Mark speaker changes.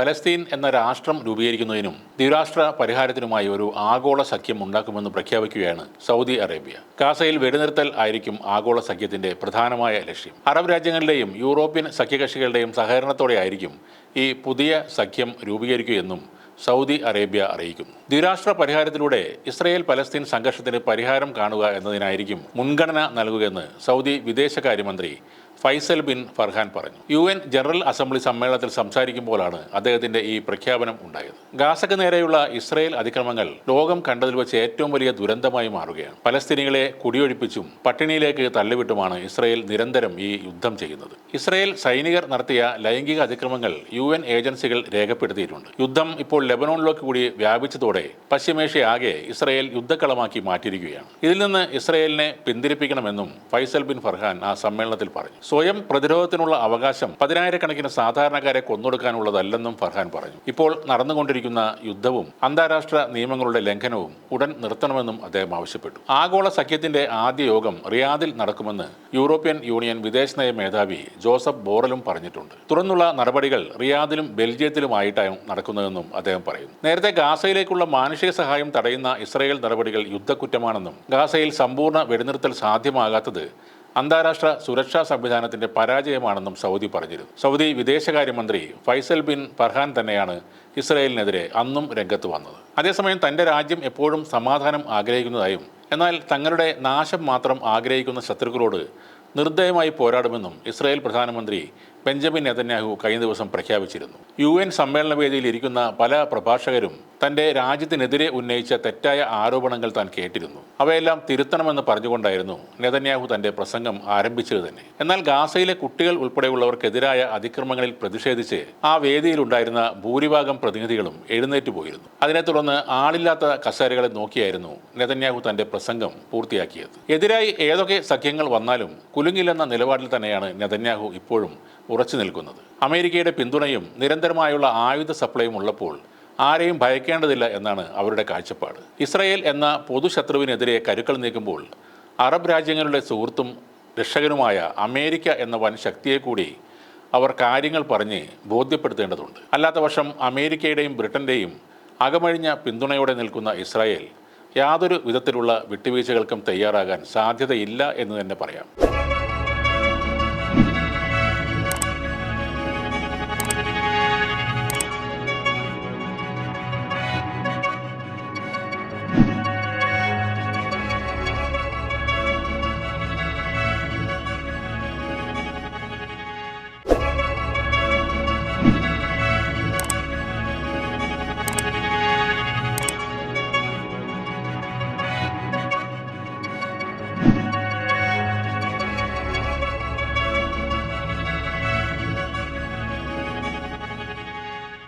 Speaker 1: Palestine എന്ന രാഷ്ട്രം രൂപീകരിക്കുന്നതിനും ദ്വിരാഷ്ട്ര പരിഹാരത്തിനുമായി ഒരു ആഗോള സഖ്യം ഉണ്ടാക്കുമെന്ന് പ്രഖ്യാപിക്കുകയാണ് സൗദി അറേബ്യ. കാസയിൽ വെടിനിർത്തൽ ആയിരിക്കും ആഗോള സഖ്യത്തിന്റെ പ്രധാനമായ ലക്ഷ്യം. അറബ് രാജ്യങ്ങളുടെയും യൂറോപ്യൻ സഖ്യകക്ഷികളുടെയും സഹകരണത്തോടെ ആയിരിക്കും ഈ പുതിയ സഖ്യം രൂപീകരിക്കുകയെന്നും സൗദി അറേബ്യ അറിയിക്കുന്നു. ദ്വിരാഷ്ട്ര പരിഹാരത്തിലൂടെ ഇസ്രയേൽ പലസ്തീൻ സംഘർഷത്തിന് പരിഹാരം കാണുക എന്നതിനായിരിക്കും മുൻഗണന നൽകുകയെന്ന് സൗദി വിദേശകാര്യമന്ത്രി ഫൈസൽ ബിൻ ഫർഹാൻ പറഞ്ഞു. യു എൻ ജനറൽ അസംബ്ലി സമ്മേളനത്തിൽ സംസാരിക്കുമ്പോഴാണ് അദ്ദേഹത്തിന്റെ ഈ പ്രഖ്യാപനം ഉണ്ടായത്. ഗാസക്ക് നേരെയുള്ള ഇസ്രയേൽ അതിക്രമങ്ങൾ ലോകം കണ്ടതിൽ വെച്ച് ഏറ്റവും വലിയ ദുരന്തമായി മാറുകയാണ്. പലസ്തീനികളെ കുടിയൊഴിപ്പിച്ചും പട്ടിണിയിലേക്ക് തള്ളിവിട്ടുമാണ് ഇസ്രയേൽ നിരന്തരം ഈ യുദ്ധം ചെയ്യുന്നത്. ഇസ്രയേൽ സൈനികർ നടത്തിയ ലൈംഗിക അതിക്രമങ്ങൾ യു എൻ ഏജൻസികൾ രേഖപ്പെടുത്തിയിട്ടുണ്ട്. യുദ്ധം ഇപ്പോൾ ലെബനോണിലേക്ക് കൂടി വ്യാപിച്ചതോടെ പശ്ചിമേഷ്യ ആകെ ഇസ്രയേൽ യുദ്ധക്കളമാക്കി മാറ്റിയിരിക്കുകയാണ്. ഇതിൽ നിന്ന് ഇസ്രയേലിനെ പിന്തിരിപ്പിക്കണമെന്നും ഫൈസൽ ബിൻ ഫർഹാൻ ആ സമ്മേളനത്തിൽ പറഞ്ഞു. സ്വയം പ്രതിരോധത്തിനുള്ള അവകാശം പതിനായിരക്കണക്കിന് സാധാരണക്കാരെ കൊന്നൊടുക്കാനുള്ളതല്ലെന്നും ഫർഹാൻ പറഞ്ഞു. ഇപ്പോൾ നടന്നുകൊണ്ടിരിക്കുന്ന യുദ്ധവും അന്താരാഷ്ട്ര നിയമങ്ങളുടെ ലംഘനവും ഉടൻ നിർത്തണമെന്നും അദ്ദേഹം ആവശ്യപ്പെട്ടു. ആഗോള സഖ്യത്തിന്റെ ആദ്യ യോഗം റിയാദിൽ നടക്കുമെന്ന് യൂറോപ്യൻ യൂണിയൻ വിദേശനയ മേധാവി ജോസഫ് ബോറലും പറഞ്ഞിട്ടുണ്ട്. തുറന്നുള്ള നടപടികൾ റിയാദിലും ബെൽജിയത്തിലുമായിട്ടാണ് നടക്കുന്നതെന്നും അദ്ദേഹം പറയുന്നു. നേരത്തെ ഗാസയിലേക്കുള്ള മാനുഷിക സഹായം തടയുന്ന ഇസ്രയേൽ നടപടികൾ യുദ്ധക്കുറ്റമാണെന്നും ഗാസയിൽ സമ്പൂർണ വെടിനിർത്തൽ സാധ്യമാകാത്തത് അന്താരാഷ്ട്ര സുരക്ഷാ സംവിധാനത്തിന്റെ പരാജയമാണെന്നും സൗദി പറഞ്ഞിരുന്നു. സൗദി വിദേശകാര്യമന്ത്രി ഫൈസൽ ബിൻ ഫർഹാൻ തന്നെയാണ് ഇസ്രയേലിനെതിരെ അന്നും രംഗത്ത് വന്നത്. അതേസമയം തന്റെ രാജ്യം എപ്പോഴും സമാധാനം ആഗ്രഹിക്കുന്നതായും എന്നാൽ തങ്ങളുടെ നാശം മാത്രം ആഗ്രഹിക്കുന്ന ശത്രുക്കളോട് നിർദ്ദയമായി പോരാടുമെന്നും ഇസ്രായേൽ പ്രധാനമന്ത്രി ബെഞ്ചമിൻ നെതന്യാഹു കഴിഞ്ഞ ദിവസം പ്രഖ്യാപിച്ചിരുന്നു. യു എൻ സമ്മേളന വേദിയിൽ ഇരിക്കുന്ന പല പ്രഭാഷകരും തന്റെ രാജ്യത്തിനെതിരെ ഉന്നയിച്ച തെറ്റായ ആരോപണങ്ങൾ താൻ കേട്ടിരുന്നു. അവയെല്ലാം തിരുത്തണമെന്ന് പറഞ്ഞുകൊണ്ടായിരുന്നു നെതന്യാഹു തന്റെ പ്രസംഗം ആരംഭിച്ചത് തന്നെ. എന്നാൽ ഗാസയിലെ കുട്ടികൾ ഉൾപ്പെടെയുള്ളവർക്കെതിരായ അതിക്രമങ്ങളിൽ പ്രതിഷേധിച്ച് ആ വേദിയിലുണ്ടായിരുന്ന ഭൂരിഭാഗം പ്രതിനിധികളും എഴുന്നേറ്റ് പോയിരുന്നു. അതിനെ തുടർന്ന് ആളില്ലാത്ത കസേരകളെ നോക്കിയായിരുന്നു നെതന്യാഹു തന്റെ പ്രസംഗം പൂർത്തിയാക്കിയത്. എതിരായി ഏതൊക്കെ സഖ്യങ്ങൾ വന്നാലും കുലുങ്ങില്ലെന്ന നിലപാടിൽ തന്നെയാണ് നെതന്യാഹു ഇപ്പോഴും ഉറച്ചു നിൽക്കുന്നത്. അമേരിക്കയുടെ പിന്തുണയും നിരന്തരമായുള്ള ആയുധ സപ്ലൈയും ഉള്ളപ്പോൾ ആരെയും ഭയക്കേണ്ടതില്ല എന്നാണ് അവരുടെ കാഴ്ചപ്പാട്. ഇസ്രയേൽ എന്ന പൊതുശത്രുവിനെതിരെ കരുക്കൾ നീക്കുമ്പോൾ അറബ് രാജ്യങ്ങളുടെ സുഹൃത്തും രക്ഷകനുമായ അമേരിക്ക എന്ന വൻ ശക്തിയെ കൂടി അവർ കാര്യങ്ങൾ പറഞ്ഞ് ബോധ്യപ്പെടുത്തേണ്ടതുണ്ട്. അല്ലാത്ത പക്ഷം അമേരിക്കയുടെയും ബ്രിട്ടന്റെയും അകമഴിഞ്ഞ പിന്തുണയോടെ നിൽക്കുന്ന ഇസ്രായേൽ യാതൊരു വിധത്തിലുള്ള വിട്ടുവീഴ്ചകൾക്കും തയ്യാറാകാൻ സാധ്യതയില്ല എന്ന് തന്നെ പറയാം.